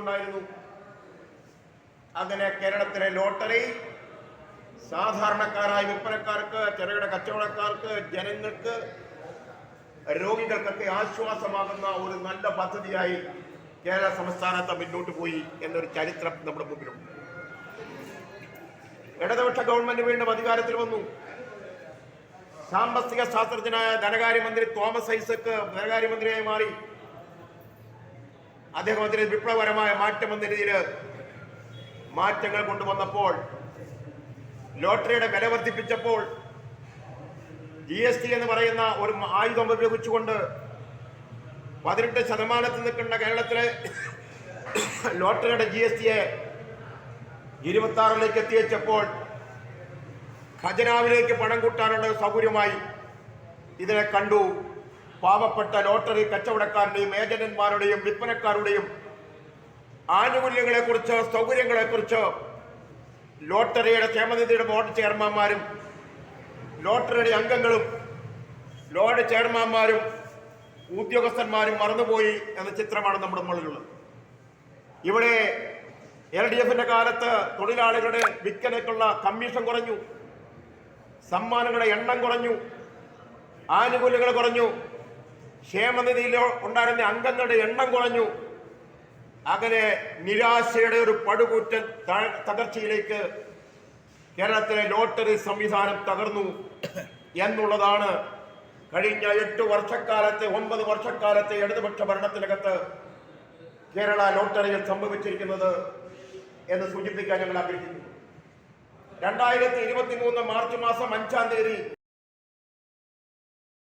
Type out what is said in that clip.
ഉണ്ടായിരുന്നു. അങ്ങനെ കേരളത്തിലെ ലോട്ടറി സാധാരണക്കാരായ വിൽപ്പനക്കാർക്ക് ചെറുകിട കച്ചവടക്കാർക്ക് ജനങ്ങൾക്ക് രോഗികൾക്കൊക്കെ ആശ്വാസമാകുന്ന ഒരു നല്ല പദ്ധതിയായി കേരള സംസ്ഥാനത്ത് മുന്നോട്ട് പോയി എന്നൊരു ചരിത്രം നമ്മുടെ മുമ്പിലുണ്ട്. ഇടതുപക്ഷ ഗവൺമെന്റ് വീണ്ടും അധികാരത്തിൽ വന്നു. സാമ്പത്തിക ശാസ്ത്രജ്ഞനായ ധനകാര്യമന്ത്രി തോമസ് ഐസക്ക് ധനകാര്യമന്ത്രിയായി മാറി. അദ്ദേഹം അതിന് വിപ്ലവകരമായ മാറ്റം എന്ന രീതിയിൽ മാറ്റങ്ങൾ കൊണ്ടുവന്നപ്പോൾ ലോട്ടറിയുടെ വില വർദ്ധിപ്പിച്ചപ്പോൾ ജി എസ് ടി എന്ന് പറയുന്ന ഒരു ആയുധം ഉപയോഗിച്ചുകൊണ്ട് പതിനെട്ട് ശതമാനത്തിൽ നിൽക്കുന്ന കേരളത്തിലെ ലോട്ടറിയുടെ ജി എസ് ടിയെ ഇരുപത്തി ആറിലേക്ക് എത്തിവെച്ചപ്പോൾ ഖജനാവിലേക്ക് പണം കൂട്ടാനുള്ള സൗകര്യമായി ഇതിനെ കണ്ടു. പാവപ്പെട്ട ലോട്ടറി കച്ചവടക്കാരുടെയും ഏജന്റന്മാരുടെയും വിൽപ്പനക്കാരുടെയും ആനുകൂല്യങ്ങളെക്കുറിച്ച് സൗകര്യങ്ങളെക്കുറിച്ച് ലോട്ടറിയുടെ ക്ഷേമനിധിയുടെ ബോർഡ് ചെയർമാന്മാരും ലോട്ടറിയുടെ അംഗങ്ങളും ലോഡ് ചെയർമാന്മാരും ഉദ്യോഗസ്ഥന്മാരും മറന്നുപോയി എന്ന ചിത്രമാണ് നമ്മുടെ മുകളിലുള്ളത്. ഇവിടെ എൽ ഡി എഫിന്റെ കാലത്ത് തൊഴിലാളികളുടെ വിൽക്കനേക്കുള്ള കമ്മീഷൻ കുറഞ്ഞു സമ്മാനങ്ങളുടെ എണ്ണം കുറഞ്ഞു ആനുകൂല്യങ്ങൾ കുറഞ്ഞു ക്ഷേമനിധിയിൽ ഉണ്ടായിരുന്ന അംഗങ്ങളുടെ എണ്ണം കുറഞ്ഞു. അങ്ങനെ നിരാശയുടെ ഒരു പടുകൂറ്റൻ തകർച്ചയിലേക്ക് കേരളത്തിലെ ലോട്ടറി സംവിധാനം തകർന്നു എന്നുള്ളതാണ് കഴിഞ്ഞ എട്ട് വർഷക്കാലത്തെ ഒമ്പത് വർഷക്കാലത്തെ ഇടതുപക്ഷ ഭരണത്തിനകത്ത് കേരള ലോട്ടറിയിൽ സംഭവിച്ചിരിക്കുന്നത് എന്ന് സൂചിപ്പിക്കാൻ ഞങ്ങൾ ആഗ്രഹിക്കുന്നു. രണ്ടായിരത്തി ഇരുപത്തി മൂന്ന് മാർച്ച് മാസം അഞ്ചാം തീയതി